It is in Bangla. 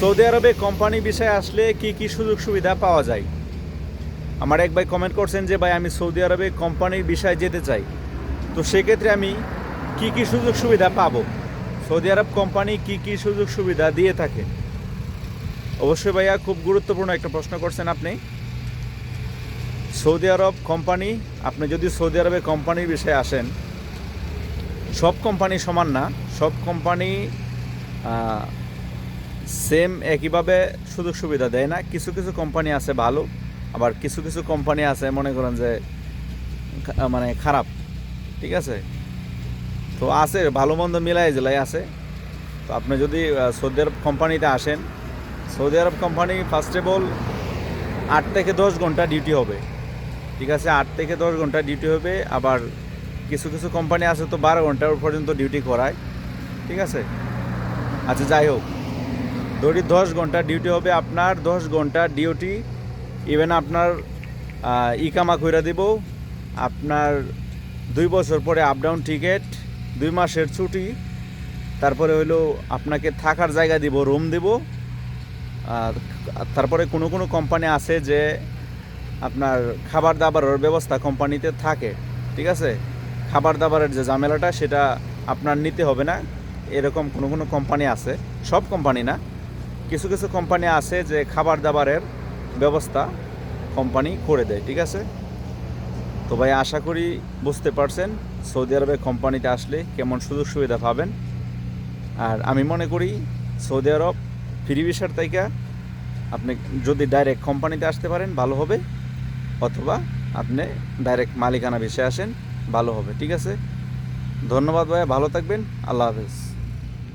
সৌদি আরবে কোম্পানি বিষয়ে আসলে কি কি সুযোগ সুবিধা পাওয়া যায়? আমার এক ভাই কমেন্ট করছেন যে, ভাই, আমি সৌদি আরবে কোম্পানির বিষয়ে যেতে চাই। তো সেক্ষেত্রে আমি কি কি সুযোগ সুবিধা পাব? সৌদি আরব কোম্পানি কি কি সুযোগ সুবিধা দিয়ে থাকে? অবশ্যই ভাইয়া, খুব গুরুত্বপূর্ণ একটা প্রশ্ন করছেন আপনি। সৌদি আরব কোম্পানি, আপনি যদি সৌদি আরবে কোম্পানির বিষয়ে আসেন, সব কোম্পানি সমান না, সব কোম্পানি সেম একইভাবে সুযোগ সুবিধা দেয় না। কিছু কিছু কোম্পানি আছে ভালো, আবার কিছু কিছু কোম্পানি আছে মনে করেন যে মানে খারাপ, ঠিক আছে? তো আছে, ভালো মন্দ মিলাই জেলায় আছে। তো আপনি যদি সৌদি আরব কোম্পানিতে আসেন, Saudi Arab company first of all আট থেকে দশ ঘণ্টা ডিউটি হবে। ঠিক আছে, আট থেকে দশ ঘণ্টা ডিউটি হবে, আবার কিছু কিছু কোম্পানি আছে তো বারো ঘণ্টা পর্যন্ত ডিউটি করায়। ঠিক আছে? আচ্ছা যাই হোক। ধরি দশ ঘণ্টা ডিউটি হবে, আপনার দশ ঘণ্টা ডিউটি ইভেন আপনার ইকামা কইরা দিব। আপনার দুই বছর পরে আপ ডাউন টিকিট দুই মাসের ছুটি। তারপরে হইল আপনাকে থাকার জায়গা দিব রুম দিব। তারপরে কোনো কোনো কোম্পানি আছে যে আপনার খাবার দাবারের ব্যবস্থা কোম্পানিতে থাকে, ঠিক আছে? খাবার দাবারের যে ঝামেলাটা, সেটা আপনার নিতে হবে না। এরকম কোনো কোনো কোম্পানি আছে, সব কোম্পানি না। কিছু কিছু কোম্পানি আছে যে খাবার দাবারের ব্যবস্থা কোম্পানি করে দেয়, ঠিক আছে? তো ভাই, আশা করি বুঝতে পারছেন, সৌদি আরবে কোম্পানিতে আসলে কেমন সুযোগ সুবিধা পাবেন। আর আমি মনে করি সৌদি আরব ফ্রি ভিসার তাইকা আপনি যদি ডাইরেক্ট কোম্পানিতে আসতে পারেন, ভালো হবে। অথবা আপনি ডাইরেক্ট মালিকানা ভিসে আসেন, ভালো হবে, ঠিক আছে? ধন্যবাদ ভাইয়া, ভালো থাকবেন, আল্লাহ হাফেজ।